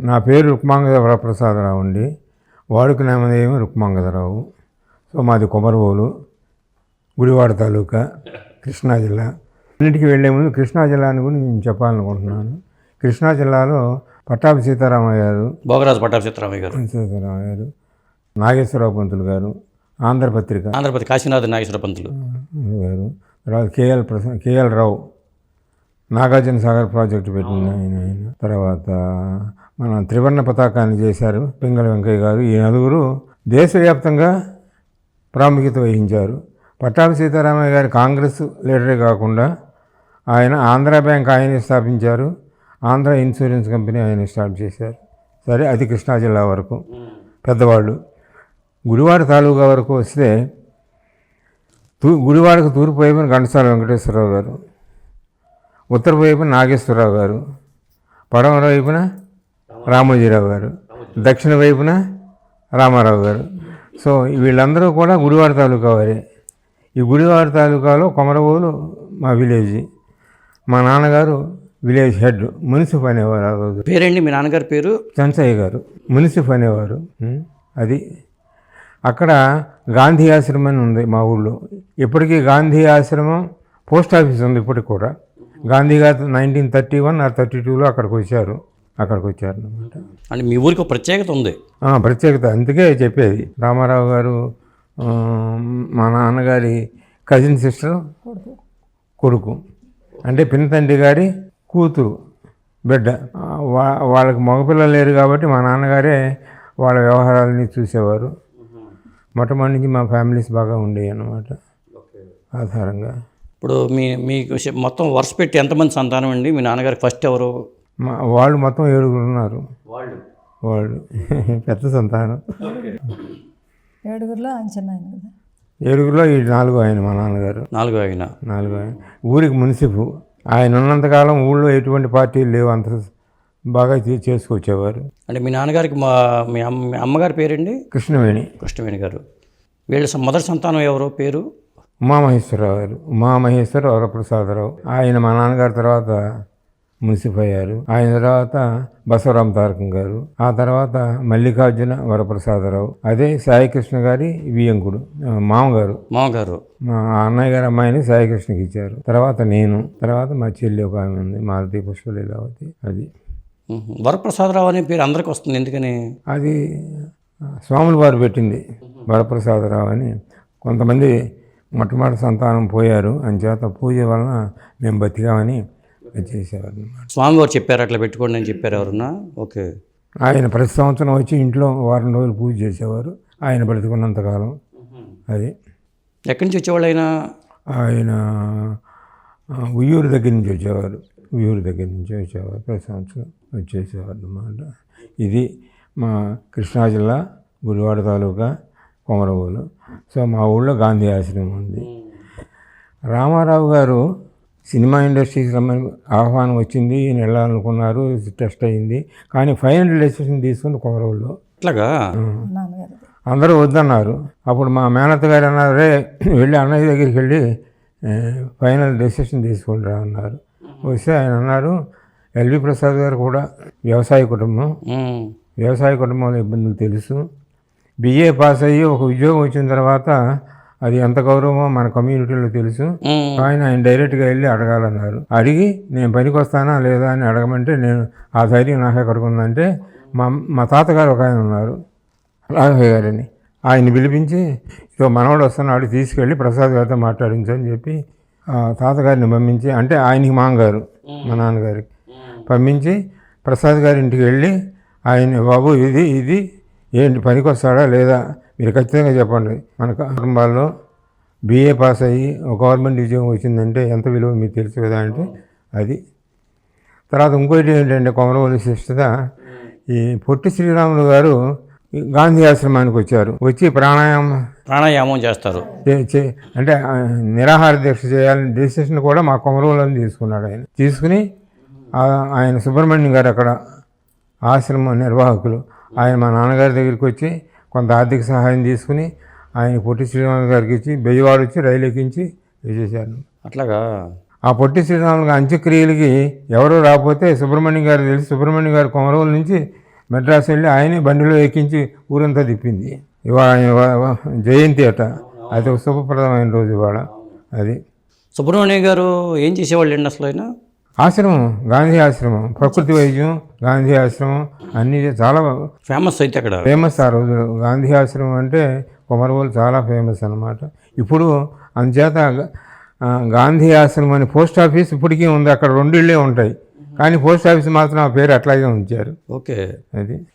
నా పేరు రుక్మాంగద వరప్రసాదరావు అండి. వాడుక నామదేవి రుక్మాంగదరావు సో మాది కొమరవోలు గుడివాడ తాలూకా కృష్ణా జిల్లా. అన్నింటికి వెళ్ళే ముందు కృష్ణా జిల్లాని గురించి నేను చెప్పాలనుకుంటున్నాను. కృష్ణా జిల్లాలో పట్టాభి సీతారామయ్య గారు భోగరాజు పట్టాభి సీతారామయ్య గారు. సీతారామయ్య గారు నాగేశ్వరరావు పంతులు గారు ఆంధ్రపత్రిక ఆంధ్రప్రదేశ్ కాశీనాథ్ నాగేశ్వర పంతులు. గారు తర్వాత KL Prasad KL Rao. Nagarjuna Sagar project పెట్టిన ఆయన ఆయన. తర్వాత మన త్రివర్ణ పతాకాన్ని చేశారు పింగళ వెంకయ్య గారు. ఈ నలుగురు దేశవ్యాప్తంగా ప్రాముఖ్యత వహించారు. పట్టాభి సీతారామయ్య గారు కాంగ్రెస్ లీడరే కాకుండా ఆయన ఆంధ్ర బ్యాంక్ ఆయన స్థాపించారు. ఆంధ్ర ఇన్సూరెన్స్ కంపెనీ ఆయన స్టార్ట్ చేశారు. సరే అది కృష్ణా జిల్లా వరకు. పెద్దవాళ్ళు. గుడివాడ తాలూకా వరకు వస్తే తూ గుడివాడకు తూర్పు వైపున ఘంటసాల వెంకటేశ్వరరావు గారు. ఉత్తర వైపున నాగేశ్వరరావు గారు పడమర వైపున రామోజీరావు గారు దక్షిణ వైపున రామారావు గారు. సో వీళ్ళందరూ కూడా గుడివాడ తాలూకా వారే. ఈ గుడివాడ తాలూకాలో కొమరవోలు మా విలేజ్ మా నాన్నగారు విలేజ్ హెడ్ మున్సిఫ్ అనేవారు ఆ రోజు. పేరేంటి మీ నాన్నగారి పేరు? చంచయ్య గారు మున్సిఫ్ అనేవారు. అది. అక్కడ గాంధీ ఆశ్రమం ఉంది మా ఊళ్ళో. ఇప్పటికీ గాంధీ ఆశ్రమం పోస్ట్ ఆఫీస్ ఉంది ఇప్పటికి కూడా. గాంధీ గారు nineteen thirty one or thirty టూలో అక్కడికి వచ్చారు. అక్కడికి వచ్చారు అనమాట అంటే మీ ఊరికి ఒక ప్రత్యేకత ఉంది. ప్రత్యేకత. అందుకే చెప్పేది. రామారావు గారు మా నాన్నగారి కజిన్ సిస్టర్ కొడుకు. అంటే పినతండ్రి గారి కూతురు బిడ్డ. వా వాళ్ళకి మగపిల్లలు లేరు కాబట్టి మా నాన్నగారే వాళ్ళ వ్యవహారాలని చూసేవారు. మొట్టమొదటి నుంచి మా ఫ్యామిలీస్ బాగా ఉండేవి అన్నమాట. ఆధారంగా. ఇప్పుడు మీ మీకు మొత్తం వరుస పెట్టి ఎంతమంది సంతానం అండి? మీ నాన్నగారికి ఫస్ట్ ఎవరు? వాళ్ళు మొత్తం ఏడుగురు ఉన్నారు. వాళ్ళు. వాళ్ళు. పెద్ద సంతానం. ఏడుగురిలో అంచనా కదా. ఏడుగురులో ఈ నాలుగు ఆయన మా నాన్నగారు. నాలుగో ఆయన. నాలుగు ఆయన. ఊరికి మున్సిపు. ఆయన ఉన్నంతకాలం ఊళ్ళో ఎటువంటి పార్టీలు లేవు. అంత బాగా చేసుకొచ్చేవారు. అంటే మీ నాన్నగారికి మా మీ అమ్మ అమ్మగారి పేరండి? కృష్ణవేణి. కృష్ణవేణి గారు. వీళ్ళ స- మొదటి సంతానం ఎవరో? పేరు? ఉమామహేశ్వరరావు గారు ఉమామహేశ్వర వరప్రసాదరావు ఆయన మా నాన్నగారి తర్వాత మున్సిఫ్ అయ్యారు. ఆయన తర్వాత బసవరామ తారకం గారు ఆ తర్వాత మల్లికార్జున వరప్రసాదరావు అదే సాయికృష్ణ గారి వియంకుడు మామగారు. మామగారు. మా అన్నయ్య గారి అమ్మాయిని సాయికృష్ణకి ఇచ్చారు. తర్వాత నేను తర్వాత మా చెల్లి ఒక ఆమె ఉంది మాలతి పుష్పలీలావతి అది. వరప్రసాదరావు అనే పేరు అందరికి వస్తుంది ఎందుకని? అది స్వాముల వారు పెట్టింది వరప్రసాదరావు అని. కొంతమంది మొట్టమొదటి సంతానం పోయారు. అంచేత పూజ వలన మేము బతికామని చేసేవారు స్వామివారు చెప్పారు అట్లా పెట్టుకోండి అని చెప్పారు ఎవరన్నా? ఓకే. ఆయన ప్రతి సంవత్సరం వచ్చి ఇంట్లో వారం రోజులు పూజ చేసేవారు. ఆయన బ్రతికున్నంతకాలం అది. ఎక్కడి నుంచి వచ్చేవాళ్ళు ఆయన? ఆయన ఉయ్యూరు దగ్గర నుంచి వచ్చేవారు. ఉయ్యూరు దగ్గర నుంచి వచ్చేవారు. ప్రతి సంవత్సరం వచ్చేసేవారు అన్నమాట ఇది మా కృష్ణా జిల్లా గుడివాడ తాలూకా కొమరవోలు. సో మా ఊళ్ళో గాంధీ ఆశ్రమం ఉంది. రామారావు గారు సినిమా ఇండస్ట్రీకి రమ్మని ఆహ్వానం వచ్చింది. ఈయన వెళ్ళాలనుకున్నారు టెస్ట్ అయింది. కానీ ఫైనల్ డెసిషన్ తీసుకుంది కొమరవోలులో అట్లాగా నాన్నగారు అందరూ వద్దన్నారు. అప్పుడు మా మేనత్త గారు అన్నారు రే వెళ్ళి అన్నయ్య దగ్గరికి వెళ్ళి ఫైనల్ డెసిషన్ తీసుకుంటా అన్నారు. వస్తే ఆయన అన్నారు ఎల్వి ప్రసాద్ గారు కూడా వ్యవసాయ కుటుంబం. వ్యవసాయ కుటుంబంలో ఇబ్బందులు తెలుసు. బిఏ పాస్ అయ్యి ఒక ఉద్యోగం వచ్చిన తర్వాత అది ఎంత గౌరవమో మన కమ్యూనిటీలో తెలుసు. ఆయన ఆయన డైరెక్ట్గా వెళ్ళి అడగాలన్నారు. అడిగి నేను పనికి వస్తానా లేదా? అని అడగమంటే నేను ఆ ధైర్యం నాకు ఎక్కడికి ఉందంటే మా మా తాతగారు ఒక ఆయన ఉన్నారు రాఘవయ్య గారని. ఆయన పిలిపించి ఇదో మనవాడు వస్తున్నాడు తీసుకెళ్ళి ప్రసాద్ గారితో మాట్లాడించని చెప్పి ఆ తాతగారిని పంపించి అంటే ఆయనకి మామగారు మా నాన్నగారికి పంపించి ప్రసాద్ గారి ఇంటికి వెళ్ళి ఆయన బాబు ఇది ఇది ఏంటి పనికి వస్తాడా లేదా? మీరు ఖచ్చితంగా చెప్పండి. మన కుటుంబాల్లో బీఏ పాస్ అయ్యి ఒక గవర్నమెంట్ ఉద్యోగం వచ్చిందంటే ఎంత విలువ మీకు తెలుసు కదా అంటే అది. తర్వాత ఇంకోటి ఏంటంటే కొమరవల్లి శిష్టత ఈ పొట్టి శ్రీరాములు గారు గాంధీ ఆశ్రమానికి వచ్చారు. వచ్చి ప్రాణాయామం ప్రాణాయామం చేస్తారు. అంటే నిరాహార దీక్ష చేయాలని డెసిషన్ కూడా మా కొమరవలని తీసుకున్నాడు ఆయన. తీసుకుని ఆయన సుబ్రహ్మణ్యం గారు అక్కడ ఆశ్రమం నిర్వాహకులు. ఆయన మా నాన్నగారి దగ్గరికి వచ్చి కొంత ఆర్థిక సహాయం తీసుకుని ఆయన పొట్టి శ్రీరాములు గారికి ఇచ్చి బెయ్యవాడు వచ్చి రైలు ఎక్కించి చేశారు అట్లాగా? ఆ పొట్టి శ్రీరాములు అంత్యక్రియలకి ఎవరో రాకపోతే సుబ్రహ్మణ్యం గారు తెలిసి సుబ్రహ్మణ్యం గారు కొమరవోలు నుంచి మెడ్రాస్ వెళ్ళి ఆయనే బండిలో ఎక్కించి ఊరంతా తిప్పింది. ఇవాళ ఇవా- జయంతి అట. అది ఒక శుభప్రదమైన రోజు ఇవాళ. అది. సుబ్రహ్మణ్యం గారు ఏం చేసేవాళ్ళు అండి అసలు ఆయన? ఆశ్రమం గాంధీ ఆశ్రమం ప్రకృతి వైద్యం గాంధీ ఆశ్రమం అన్నీ చాలా ఫేమస్ అయితే అక్కడ. ఫేమస్ ఆ రోజు గాంధీ ఆశ్రమం అంటే కొమరవోలు చాలా ఫేమస్ అన్నమాట. ఇప్పుడు అందుచేత గాంధీ ఆశ్రమం అని పోస్ట్ ఆఫీస్ ఇప్పటికీ ఉంది. అక్కడ రెండు ఇళ్ళే ఉంటాయి. కానీ పోస్ట్ ఆఫీస్ మాత్రం ఆ పేరు అట్లాగే ఉంచారు. ఓకే. అది.